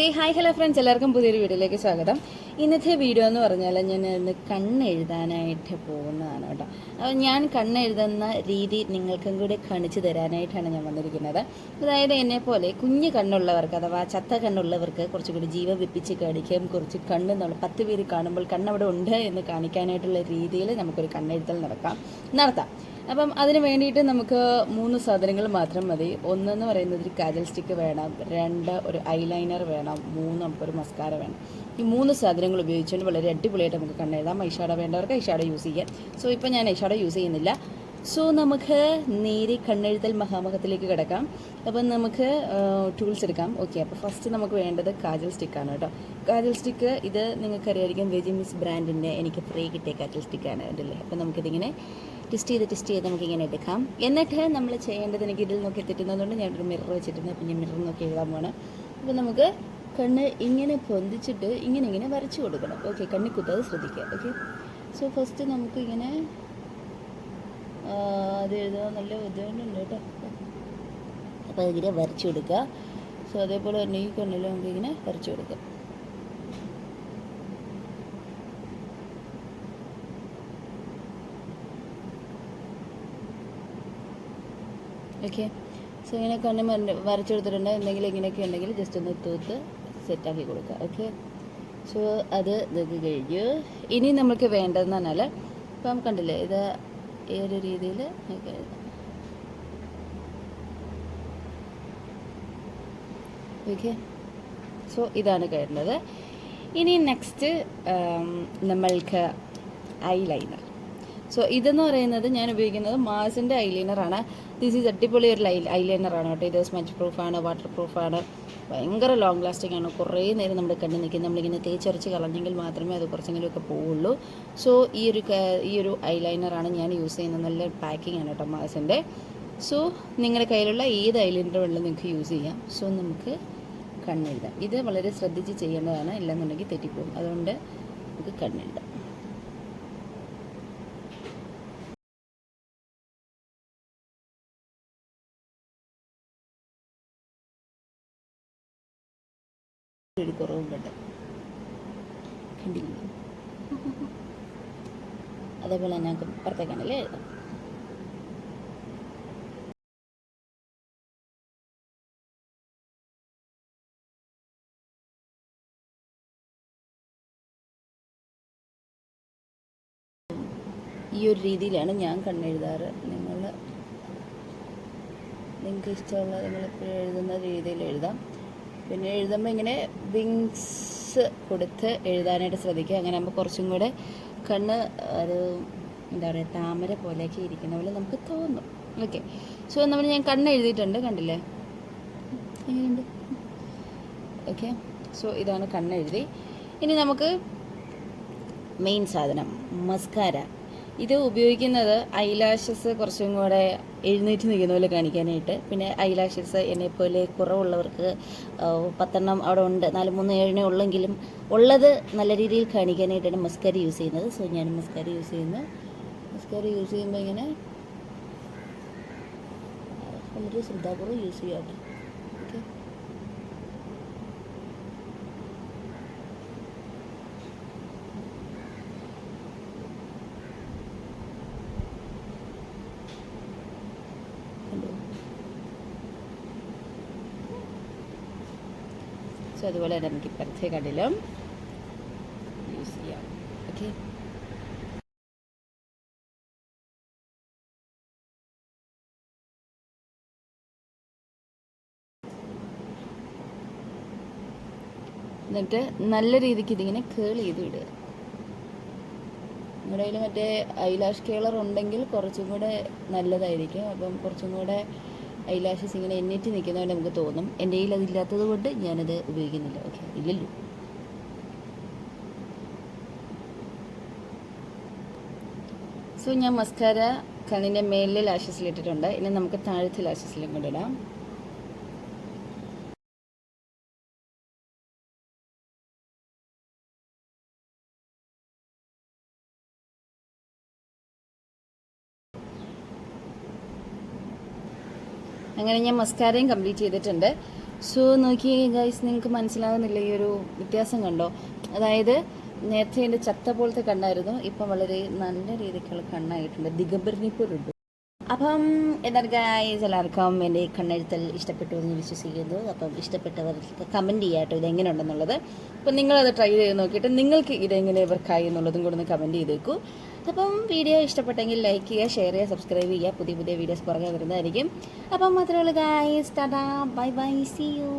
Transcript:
ഹേ hi hello friends എല്ലാവർക്കും പുതിയൊരു വീഡിയോയിലേക്ക് സ്വാഗതം. ഇന്നത്തെ വീഡിയോ എന്ന് പറഞ്ഞാൽ ഞാൻ ഇന്ന് കണ്ണെഴുതാനായിട്ട് പോകുന്നതാണ് കേട്ടോ. അപ്പോൾ ഞാൻ കണ്ണെഴുതുന്ന രീതി നിങ്ങൾക്കും കൂടി കാണിച്ചു തരാനായിട്ടാണ് ഞാൻ വന്നിരിക്കുന്നത്. അതായത് എന്നെ പോലെ കുഞ്ഞു കണ്ണുള്ളവർക്ക് അഥവാ ചത്ത കണ്ണുള്ളവർക്ക് കുറച്ചുകൂടി ജീവ വിപ്പിച്ച് കാണിക്കുകയും കുറച്ച് കണ്ണ് നമ്മൾ പത്ത് പേര് കാണുമ്പോൾ കണ്ണവിടെ ഉണ്ട് എന്ന് കാണിക്കാനായിട്ടുള്ള രീതിയിൽ നമുക്കൊരു കണ്ണെഴുത്തൽ നടക്കാം. നടത്താം. അപ്പം അതിന് വേണ്ടിയിട്ട് നമുക്ക് മൂന്ന് സാധനങ്ങൾ മാത്രം മതി. ഒന്നെന്ന് പറയുന്നത് ഒരു കാജൽ സ്റ്റിക്ക് വേണം. രണ്ട് ഒരു ഐലൈനർ വേണം. മൂന്ന് നമുക്കൊരു മസ്കാര വേണം. ഈ മൂന്ന് സാധനങ്ങൾ ഉപയോഗിച്ചുകൊണ്ട് വളരെ അടിപൊളിയായിട്ട് നമുക്ക് കണ്ണെഴുതാം. ഐഷാഡോ വേണ്ടവർക്ക് ഐഷാഡോ യൂസ് ചെയ്യാം. സോ ഇപ്പം ഞാൻ ഐഷാഡോ യൂസ് ചെയ്യുന്നില്ല. സോ നമുക്ക് നേരെ കണ്ണെഴുതൽ മഹാമഹത്തിലേക്ക് കിടക്കാം. അപ്പം നമുക്ക് ടൂൾസ് എടുക്കാം. ഓക്കെ അപ്പോൾ ഫസ്റ്റ് നമുക്ക് വേണ്ടത് കാജൽ സ്റ്റിക്കാണ് കേട്ടോ. കാജൽ സ്റ്റിക്ക് ഇത് നിങ്ങൾക്കറിയായിരിക്കും വെജിമിസ് ബ്രാൻഡിന്റെ എനിക്ക് ഫ്രീ കിട്ടിയ കാജൽ സ്റ്റിക്കാണ് ഇതില്ലേ അപ്പം നമുക്കിതിങ്ങനെ ടെസ്റ്റ് ചെയ്ത് ടെസ്റ്റ് ചെയ്ത് നമുക്കിങ്ങനെ എടുക്കാം. എന്നിട്ട് നമ്മൾ ചെയ്യേണ്ടത് എനിക്ക് ഇതിൽ നോക്കി തെറ്റുന്നതുകൊണ്ട് ഞാനൊരു മിറർ വെച്ചിട്ടുണ്ട്. അപ്പം ഞാൻ മിറർ നോക്കി എഴുതാൻ പോകണം അപ്പം നമുക്ക് കണ്ണ് ഇങ്ങനെ പൊന്തിച്ചിട്ട് ഇങ്ങനെ ഇങ്ങനെ വരച്ചു കൊടുക്കണം. ഓക്കെ കണ്ണിൽ കുത്താതെ ശ്രദ്ധിക്കുക. ഓക്കെ സോ ഫസ്റ്റ് നമുക്ക് ഇങ്ങനെ ആ, അത് എഴുതാൻ നല്ല ബുദ്ധിമുട്ടുണ്ട് കേട്ടോ. അപ്പോൾ അതിങ്ങനെ വരച്ചു കൊടുക്കുക. സോ അതേപോലെ തന്നെ ഈ കണ്ണിൽ നമുക്ക് ഇങ്ങനെ വരച്ചു കൊടുക്കാം. ഓക്കെ സോ ഇങ്ങനെ കണ്ണ് വരച്ചു കൊടുത്തിട്ടുണ്ട്. എന്തെങ്കിലും ഇങ്ങനെയൊക്കെ ഉണ്ടെങ്കിൽ ജസ്റ്റ് ഒന്ന് തൂത്ത് സെറ്റാക്കി കൊടുക്കുക. ഓക്കെ സോ അത് ഇതൊക്കെ കഴിഞ്ഞു. ഇനി നമുക്ക് വേണ്ടതെന്ന് പറഞ്ഞാൽ ഇപ്പം കണ്ടില്ലേ ഇത് ഈ രീതിയിൽ നമുക്ക് എഴുതാം. ഓക്കെ സോ ഇതാണ് കഴിയുന്നത് ഇനി നെക്സ്റ്റ് നമ്മൾക്ക് ഐ ലൈനർ സോ ഇതെന്ന് പറയുന്നത് ഞാൻ ഉപയോഗിക്കുന്നത് മാസിന്റെ ഐലൈനറാണ് ദിസ് ഈസ് അടിപൊളി ഒരു ലൈ ഐലൈനറാണ് കേട്ടോ. ഇത് സ്മച്ച് പ്രൂഫാണ് വാട്ടർ പ്രൂഫാണ് ഭയങ്കര ലോങ് ലാസ്റ്റിംഗ് ആണ്. കുറേ നേരം നമ്മുടെ കണ്ണിൽ നിൽക്കും. നമ്മളിങ്ങനെ തേച്ചരച്ച് കളഞ്ഞെങ്കിൽ മാത്രമേ അത് കുറച്ചെങ്കിലുമൊക്കെ പോവുള്ളൂ. സോ ഈ ഒരു ഈ ഒരു ഐലൈനറാണ് ഞാൻ യൂസ് ചെയ്യുന്നത്. നല്ല പാക്കിംഗ് ആണ് കേട്ടോ മാസിന്റെ സോ നിങ്ങളുടെ കയ്യിലുള്ള ഏത് ഐലൈനർ വേണമെങ്കിലും നിങ്ങൾക്ക് യൂസ് ചെയ്യാം. സോ നമുക്ക് കണ്ണെഴുതാം. ഇത് വളരെ ശ്രദ്ധിച്ച് ചെയ്യേണ്ടതാണ്. ഇല്ലെന്നുണ്ടെങ്കിൽ തെറ്റിപ്പോകും അതുകൊണ്ട് നമുക്ക് കണ്ണെഴുതാം. ഒരു വേണ്ട കണ്ടില്ലേ? അതേപോലെ ഞങ്ങൾക്ക് പുറത്തേക്കാണല്ലേ എഴുതാം. ഈ ഒരു രീതിയിലാണ് ഞാൻ കണ്ണെഴുതാറ്. നിങ്ങൾ നിങ്ങൾക്ക് ഇഷ്ടമുള്ള നിങ്ങൾ എപ്പോഴും എഴുതുന്ന രീതിയിൽ എഴുതാം. പിന്നെ എഴുതുമ്പോൾ ഇങ്ങനെ വിങ്സ് കൊടുത്ത് എഴുതാനായിട്ട് ശ്രദ്ധിക്കുക. അങ്ങനെ ആകുമ്പോൾ കുറച്ചും കൂടെ കണ്ണ് ഒരു എന്താ പറയുക താമര പോലെയൊക്കെ ഇരിക്കുന്ന പോലെ നമുക്ക് തോന്നും. ഓക്കെ സോ നമ്മൾ ഞാൻ കണ്ണ് എഴുതിയിട്ടുണ്ട്. കണ്ടില്ലേ? എങ്ങനെയുണ്ട്? ഓക്കെ സോ ഇതാണ് കണ്ണെഴുതി. ഇനി നമുക്ക് മെയിൻ സാധനം മസ്കാര ഇത് ഉപയോഗിക്കുന്നത് ഐലാഷസ് കുറച്ചും കൂടെ എഴുന്നേറ്റ് നിൽക്കുന്ന പോലെ കാണിക്കാനായിട്ട്. പിന്നെ ഐലാഷസ് എന്നെപ്പോലെ കുറവുള്ളവർക്ക് പത്തെണ്ണം അവിടെ ഉണ്ട്. നാല് മൂന്ന് ഏഴിനെ ഉള്ളെങ്കിലും ഉള്ളത് നല്ല രീതിയിൽ കാണിക്കാനായിട്ടാണ് മസ്കാരി യൂസ് ചെയ്യുന്നത്. സോ ഞാൻ മസ്കാരി യൂസ് ചെയ്യുന്നത് മസ്കാരി യൂസ് ചെയ്യുമ്പോൾ ഇങ്ങനെ വളരെ ശ്രദ്ധാപൂർവം യൂസ് ചെയ്യാം സോ അതുപോലെ തന്നെ നമുക്ക് ഇപ്പുറത്തെ കടലും യൂസ് ചെയ്യാം. ഓക്കെ എന്നിട്ട് നല്ല രീതിക്ക് ഇതിങ്ങനെ കേൾ ചെയ്ത് വിടുക നിങ്ങളുടെ മറ്റേ ഐലാഷ് കേളർ ഉണ്ടെങ്കിൽ കുറച്ചും കൂടെ നല്ലതായിരിക്കും. അപ്പം കുറച്ചും കൂടെ ഐലാഷസ് ഇങ്ങനെ എണ്ണീറ്റ് നിൽക്കുന്നതായിട്ട് നമുക്ക് തോന്നും. എന്റെ കയ്യിൽ അതില്ലാത്തത് കൊണ്ട് ഞാനത് ഉപയോഗിക്കുന്നില്ല. ഓക്കെ ഇല്ലല്ലോ. സോ ഞാൻ മസ്കാര കണ്ണിന്റെ മേലിൽ ലാഷസിലിട്ടിട്ടുണ്ട് ഇനി നമുക്ക് താഴത്തെ ലാഷസിലും കൂടെ അങ്ങനെ ഞാൻ മസ്കാരയും കംപ്ലീറ്റ് ചെയ്തിട്ടുണ്ട്. സോ നോക്കിയേ ഗൈസ് നിങ്ങൾക്ക് മനസ്സിലാകുന്നില്ല ഈ ഒരു വ്യത്യാസം കണ്ടോ? അതായത് നേരത്തെ എന്റെ ചത്ത പോലത്തെ കണ്ണായിരുന്നു. ഇപ്പം വളരെ നല്ല രീതിക്കുള്ള കണ്ണായിട്ടുണ്ട്. ദിഗംബരനെ പോലുണ്ട്. അപ്പം എന്താണ് ഗായ്സ് എല്ലാവർക്കും എന്റെ കണ്ണെഴുത്തൽ ഇഷ്ടപ്പെട്ടു എന്ന് വിശ്വസിക്കുന്നു. അപ്പം ഇഷ്ടപ്പെട്ടവർക്ക് കമന്റ് ചെയ്യാം കേട്ടോ ഇതെങ്ങനെ ഉണ്ടെന്നുള്ളത് അപ്പം നിങ്ങളത് ട്രൈ ചെയ്ത് നോക്കിയിട്ട് നിങ്ങൾക്ക് ഇതെങ്ങനെ വർക്കായി എന്നുള്ളതും കൂടെ ഒന്ന് കമന്റ് ചെയ്തേക്കൂ. അപ്പം വീഡിയോ ഇഷ്ടപ്പെട്ടെങ്കിൽ ലൈക്ക് ചെയ്യുക ഷെയർ ചെയ്യുക സബ്സ്ക്രൈബ് ചെയ്യുക. പുതിയ പുതിയ വീഡിയോസ് പുറകെ വരുന്നതായിരിക്കും. അപ്പം മാത്രമേ ഉള്ളൂ guys tata bye bye see you